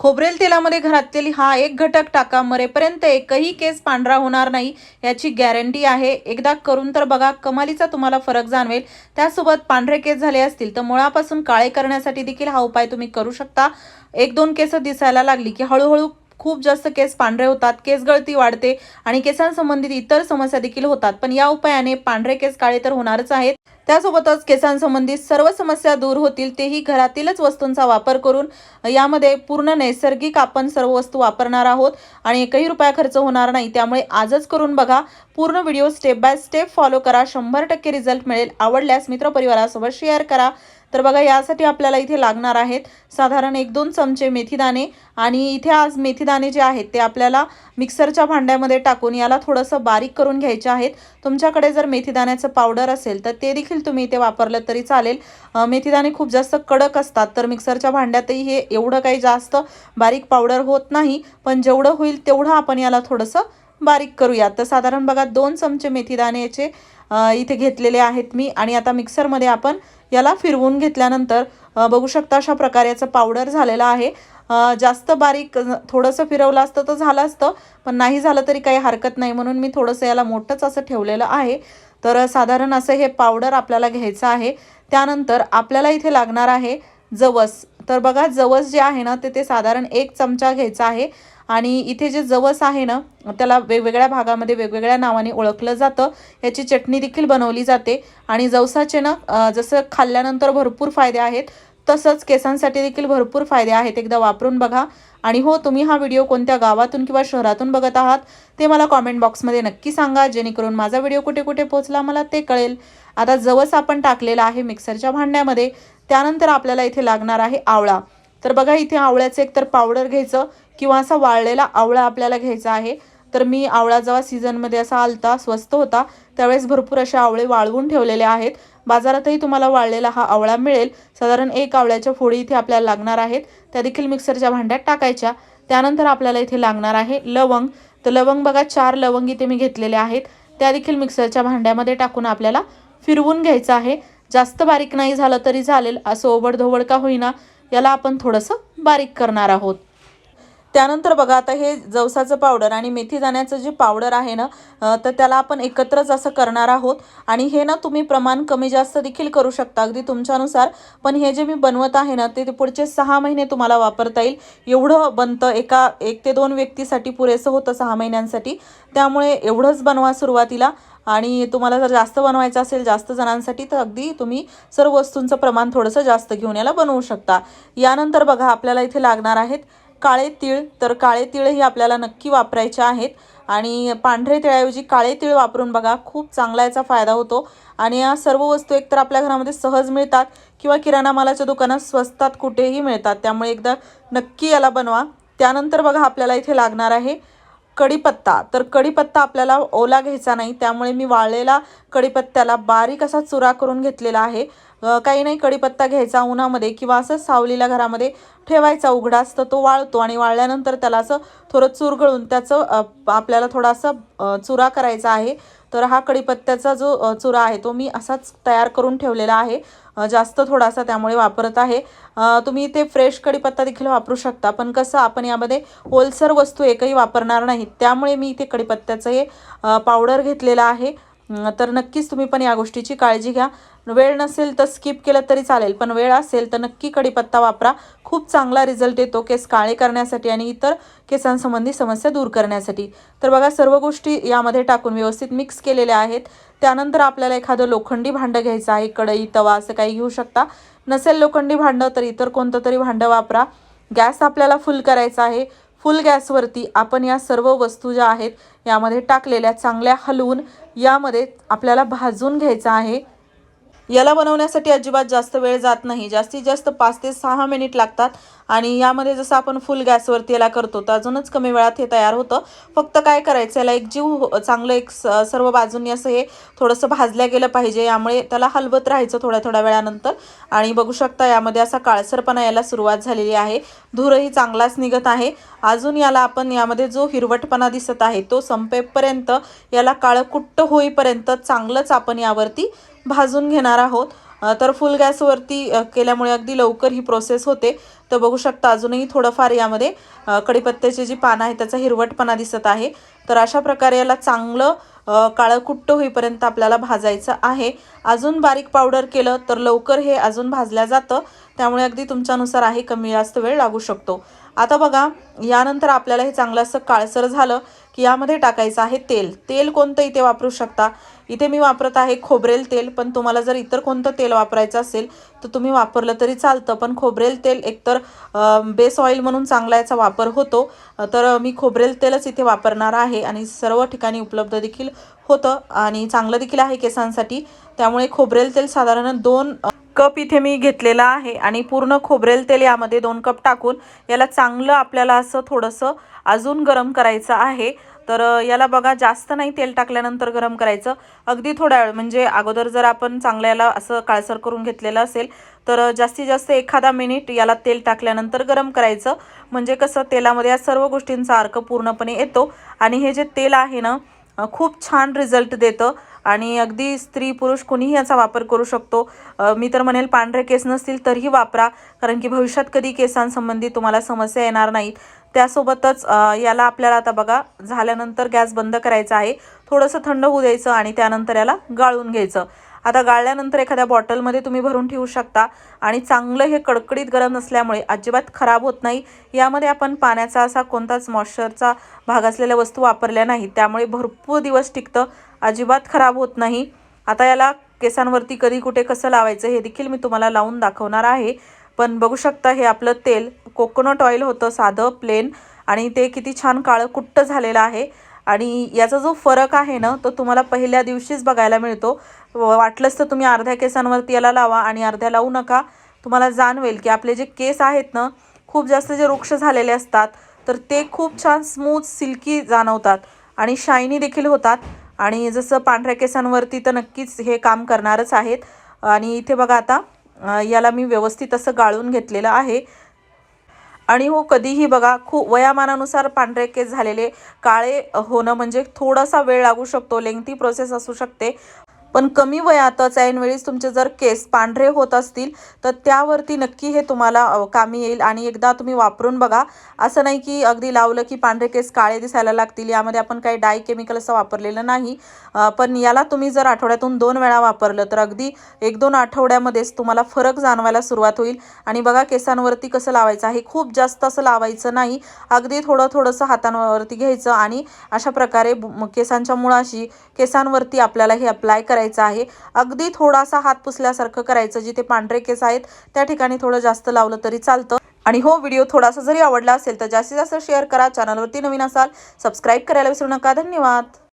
खोबरेल तेलामध्ये घरातील हा एक घटक टाका. मरेपर्यंत एकही केस पांढरा होणार नाही याची गॅरंटी आहे. एकदा करून तर बघा कमालीचा तुम्हाला फरक जाणवेल. त्यासोबत पांढरे केस झाले असतील तर मुळापासून काळे करण्यासाठी देखील हा उपाय तुम्ही करू शकता. एक दोन केस दिसायला लागली की हळूहळू खूप जास्त केस पांढरे होतात केस गळती वाढते आणि केसांसंबंधित इतर समस्या देखील होतात. पण या उपायाने पांढरे केस काळे तर होणारच आहेत. त्यासोबतच केसांसंबंधित सर्व समस्या दूर होतील तेही घरातीलच वस्तूंचा वापर करून यामध्ये पूर्ण नैसर्गिक आपण सर्व वस्तू वापरणार आहोत आणि एकही रुपया खर्च होणार नाही. त्यामुळे आजच करून बघा. पूर्ण video step by step follow करा. शंभर टक्के रिझल्ट मिळेल. आवडल्यास मित्रपरिवारासोबत शेअर करा. तर बघा यासाठी आपल्याला इथे लागणार आहेत साधारण एक दोन चमचे मेथीदाणे. आणि इथे आज मेथीदाणे जे आहेत ते आपल्याला मिक्सरच्या भांड्यामध्ये टाकून याला थोडंसं बारीक करून घ्यायचे आहेत. तुमच्याकडे जर मेथीदाण्याचं पावडर असेल तर ते देखील तुम्ही इथे वापरलं तरी चालेल. मेथीदाणे खूप जास्त कडक असतात तर मिक्सरच्या भांड्यातही हे एवढं काही जास्त बारीक पावडर होत नाही. पण जेवढं होईल तेवढं आपण याला थोडंसं बारीक करूया. तर साधारण बघा दोन चमचे मेथीदाणे याचे इथे घेतलेले आहेत मी. आणि आता मिक्सरमध्ये आपण याला फिरवून घेतल्यानंतर बघू शकता अशा प्रकारे याचं पावडर झालेलं आहे. जास्त बारीक थोडंसं फिरवलं असतं तर झालं असतं पण नाही झालं तरी काही हरकत नाही. म्हणून मी थोडंसं याला मोठंच असं ठेवलेलं आहे. तर साधारण असं हे पावडर आपल्याला घ्यायचं आहे. त्यानंतर आपल्याला इथे लागणार आहे जवस. तर बघा जवस जे आहे ना ते ते साधारण एक चमचा घ्यायचा आहे. आणि इथे जे जवस आहे ना त्याला वेगवेगळ्या भागामध्ये वेगवेगळ्या नावाने ओळखलं जातं. याची चटणी देखील बनवली जाते. आणि जवसाचे ना जसं खाल्ल्यानंतर भरपूर फायदे आहेत तसंच केसांसाठी देखील भरपूर फायदे आहेत. एकदा वापरून बघा. आणि हो तुम्ही हा व्हिडिओ कोणत्या गावातून किंवा शहरातून बघत आहात ते मला कॉमेंट बॉक्समध्ये नक्की सांगा जेणेकरून माझा व्हिडिओ कुठे कुठे पोहोचला मला ते कळेल. आता जवस आपण टाकलेला आहे मिक्सरच्या भांड्यामध्ये त्यानंतर आपल्याला इथे लागणार आहे आवळा. तर बघा इथे आवळ्याचं एक तर पावडर घ्यायचं किंवा असा वाळलेला आवळा आपल्याला घ्यायचा आहे. तर मी आवळा जेव्हा सीझनमध्ये असा आलता स्वस्त होता त्यावेळेस भरपूर असे आवळे वाळवून ठेवलेले आहेत. बाजारातही तुम्हाला वाळलेला हा आवळा मिळेल. साधारण एक आवळ्याच्या फोडी इथे आपल्याला लागणार आहेत. त्या देखील मिक्सरच्या भांड्यात टाकायच्या. त्यानंतर आपल्याला इथे लागणार आहे लवंग. तर लवंग बघा चार लवंग इथे मी घेतलेले आहेत. त्या देखील मिक्सरच्या भांड्यामध्ये टाकून आपल्याला फिरवून घ्यायचं आहे. जास्त बारीक नाही झालं तरी चालेल. असं ओबडधोबड का होईना. याला आपण थोडंसं बारीक करणार आहोत. त्यानंतर बघा आता हे जवसाचं पावडर आणि मेथी दाण्याचं जे पावडर आहे ना तर त्याला आपण एकत्रच असं करणार आहोत. आणि हे ना तुम्ही प्रमाण कमी जास्त देखील करू शकता अगदी तुमच्यानुसार. पण हे जे मी बनवत आहे ना ते ते पुढचे सहा महिने तुम्हाला वापरता येईल. एवढं बनतं एका एक ते दोन व्यक्तीसाठी पुरेसं होतं सहा महिन्यांसाठी. त्यामुळे एवढंच बनवा सुरुवातीला. आणि तुम्हाला जर जास्त बनवायचं असेल जास्त जणांसाठी तर अगदी तुम्ही सर्व वस्तूंचं प्रमाण थोडंसं जास्त घेऊन याला बनवू शकता. यानंतर बघा आपल्याला इथे लागणार आहेत काळे तीळ तर काळे तीळही आपल्याला नक्की वापरायचे आहेत. आणि पांढरे तिळाऐवजी काळे तीळ वापरून बघा खूप चांगला याचा फायदा होतो. आणि या सर्व वस्तू एकतर आपल्या घरामध्ये सहज मिळतात किंवा किराणा मालाच्या दुकानात स्वस्तात कुठेही मिळतात. त्यामुळे एकदा नक्की याला बनवा. त्यानंतर बघा आपल्याला इथे लागणार आहे कढीपत्ता. तर कढीपत्ता आपल्याला ओला घ्यायचा नाही त्यामुळे मी वाळलेला कढीपत्त्याला बारीक असा चुरा करून घेतलेला आहे. काही नाही कढीपत्ता घ्यायचा उन्हामध्ये किंवा असं सावलीला घरामध्ये ठेवायचा उघडाच तर तो वाळतो आणि वाळल्यानंतर त्याला असं थोडं चुरगळून त्याचं आपल्याला थोडासा चुरा करायचा आहे. तर हा कढीपत्त्याचा जो चुरा आहे तो मी असाच तयार करून ठेवलेला आहे. जास्त थोडासा त्यामुळे वापरत आहे. तुम्ही इथे फ्रेश कढीपत्ता देखील वापरू शकता. पण कसं आपण यामध्ये होलसर वस्तू एकही वापरणार नाहीत त्यामुळे मी इथे कढीपत्त्याचं हे पावडर घेतलेलं आहे. तर नक्कीच तुम्ही पण या गोष्टीची काळजी घ्या. वेळ नसेल तर स्किप केलं तरी चालेल पण वेळ असेल तर नक्की कढीपत्ता वापरा. खूप चांगला रिझल्ट येतो केस काळे करण्यासाठी आणि इतर केसांसंबंधी समस्या दूर करण्यासाठी. तर बघा सर्व गोष्टी यामध्ये टाकून व्यवस्थित मिक्स केलेल्या आहेत. त्यानंतर आपल्याला एखादं लोखंडी भांडं घ्यायचं आहे कढई तवा असं काही घेऊ शकता. नसेल लोखंडी भांडं तर इतर कोणतं तरी भांडं वापरा. गॅस आपल्याला फुल करायचा आहे. फुल गॅसवरती आपण या सर्व वस्तू ज्या आहेत यामध्ये टाकलेल्या चांगल्या हलवून यामध्ये आपल्याला भाजून घ्यायचं आहे. याला बनवण्यासाठी अजिबात जास्त वेळ जात नाही. जास्तीत जास्त पाच ते सहा मिनिट लागतात. आणि यामध्ये जसं आपण फुल गॅसवरती याला करतो तर अजूनच कमी वेळात हे तयार होतं. फक्त काय करायचं याला एक जीव चांगलं एक स- सर्व बाजूंनी असं हे थोडंसं भाजल्या गेलं पाहिजे. यामुळे त्याला हलवत राहायचं थोड्या थोड्या वेळानंतर. आणि बघू शकता यामध्ये असा काळसरपणा याला सुरुवात झालेली आहे. धूरही चांगलाच निघत आहे. अजून याला आपण यामध्ये जो हिरवटपणा दिसत आहे तो संपेपर्यंत याला काळं कुट्ट होईपर्यंत चांगलंच आपण यावरती भाजून घेणार आहोत. तर फुल गॅसवरती केल्यामुळे अगदी लवकर ही प्रोसेस होते. तर बघू शकता अजूनही थोडंफार यामध्ये अ, कढीपत्त्याची जी पानं आहे त्याचा हिरवटपणा दिसत आहे. तर अशा प्रकारे याला चांगलं काळं कुट्ट होईपर्यंत आपल्याला भाजायचं आहे. अजून बारीक पावडर केलं तर लवकर हे अजून भाजल्या जातं. त्यामुळे अगदी तुमच्यानुसार आहे कमी जास्त वेळ लागू शकतो. आता बघा यानंतर आपल्याला हे चांगलं असं काळसर झालं. की यामध्ये टाकायचं आहे तेल. तेल कोणतं इथे वापरू शकता? इथे मी वापरत आहे खोबरेल तेल पण तुम्हाला जर इतर कोणतं तेल वापरायचं असेल तर तुम्ही वापरलं तरी चालतं. पण खोबरेल तेल एकतर बेस ऑइल म्हणून चांगला याचा वापर होतो. तर मी खोबरेल तेलच इथे वापरणार आहे आणि सर्व ठिकाणी उपलब्ध देखील होतं आणि चांगलं देखील आहे केसांसाठी. त्यामुळे खोबरेल तेल साधारण दोन कप इथे मी घेतलेला आहे आणि पूर्ण खोबरेल तेल यामध्ये दोन कप टाकून याला चांगलं आपल्याला असं थोडंसं अजून गरम करायचं आहे. तर याला बघा जास्त नाही तेल टाकल्यानंतर गरम करायचं. अगदी थोड्या वेळ म्हणजे अगोदर जर आपण चांगल्या याला असं काळसर करून घेतलेलं असेल तर जास्तीत जास्त एखादा मिनिट याला तेल टाकल्यानंतर गरम करायचं. म्हणजे कसं तेलामध्ये या सर्व गोष्टींचा अर्क पूर्णपणे येतो. आणि हे जे तेल आहे ना खूप छान रिझल्ट देतं. आणि अगदी स्त्री पुरुष कोणीही याचा वापर करू शकतो. मी तर म्हणेल पांढरे केस नसतील तरीही वापरा. कारण की भविष्यात कधी केसांसंबंधी तुम्हाला समस्या येणार नाहीत त्यासोबतच याला आपल्याला आता बघा झाल्यानंतर गॅस बंद करायचा आहे. थोडंसं थंड होऊ द्यायचं आणि त्यानंतर याला गाळून घ्यायचं. आता गाळल्यानंतर एखाद्या बॉटलमध्ये तुम्ही भरून ठेवू शकता. आणि चांगलं हे कडकडीत गरम नसल्यामुळे अजिबात खराब होत नाही. यामध्ये आपण पाण्याचा असा कोणताच मॉइश्चरचा भाग असलेल्या वस्तू वापरल्या नाही. त्यामुळे भरपूर दिवस टिकतं. अजिबात खराब होत नाही. आता याला केसांवरती कधी कुठे कसं लावायचं हे देखील मी तुम्हाला लावून दाखवणार आहे. पण बघू शकता हे आपलं तेल कोकोनट ऑइल होतं साधं प्लेन. आणि ते किती छान काळं कुट्ट झालेलं आहे. आणि याचा जो फरक आहे ना तो तुम्हाला पहिल्या दिवशीच बघायला मिळतो. वाटलंच तर तुम्ही अर्ध्या केसांवरती याला लावा आणि अर्ध्या लावू नका. तुम्हाला जाणवेल की आपले जे केस आहेत ना खूप जास्त जे वृक्ष झालेले असतात तर ते खूप छान स्मूथ सिल्की जाणवतात आणि शायनी देखील होतात. आणि जसं पांढऱ्या केसांवरती तर नक्कीच हे काम करणारच आहेत. आणि इथे बघा आता याला मी व्यवस्थित असं गाळून घेतलेलं आहे. आणि हो कधीही बघा खूप वयामानानुसार पांढरे केस झालेले काळे होणं म्हणजे थोडासा वेळ लागू शकतो लेंगथी प्रोसेस असू शकते. पण कमी वयातच ऐनवेळीच तुमचे जर केस पांढरे होत असतील तर त्यावरती नक्की हे तुम्हाला कामी येईल आणि एकदा तुम्ही वापरून बघा. असं नाही की अगदी लावलं की पांढरे केस काळे दिसायला लागतील यामध्ये आपण काही डाय केमिकल असं वापरलेलं नाही. पण याला तुम्ही जर आठवड्यातून दोन वेळा वापरलं तर अगदी एक दोन आठवड्यामध्येच तुम्हाला फरक जाणवायला सुरुवात होईल. आणि बघा केसांवरती कसं लावायचं हे खूप जास्त असं लावायचं नाही. अगदी थोडं थोडंसं हातांवरती घ्यायचं आणि अशा प्रकारे केसांच्या मुळाशी केसांवरती आपल्याला हे अप्लाय करायचं आहे. अगदी थोडासा हात पुसल्यासारखं करायचं जिथे पांढरे केस आहेत त्या ठिकाणी थोडं जास्त लावलं तरी चालतं. आणि हो व्हिडिओ थोडासा जरी आवडला असेल तर जास्तीत जास्त शेअर करा. चॅनलवरती नवीन असाल सबस्क्राईब करायला विसरू नका. धन्यवाद!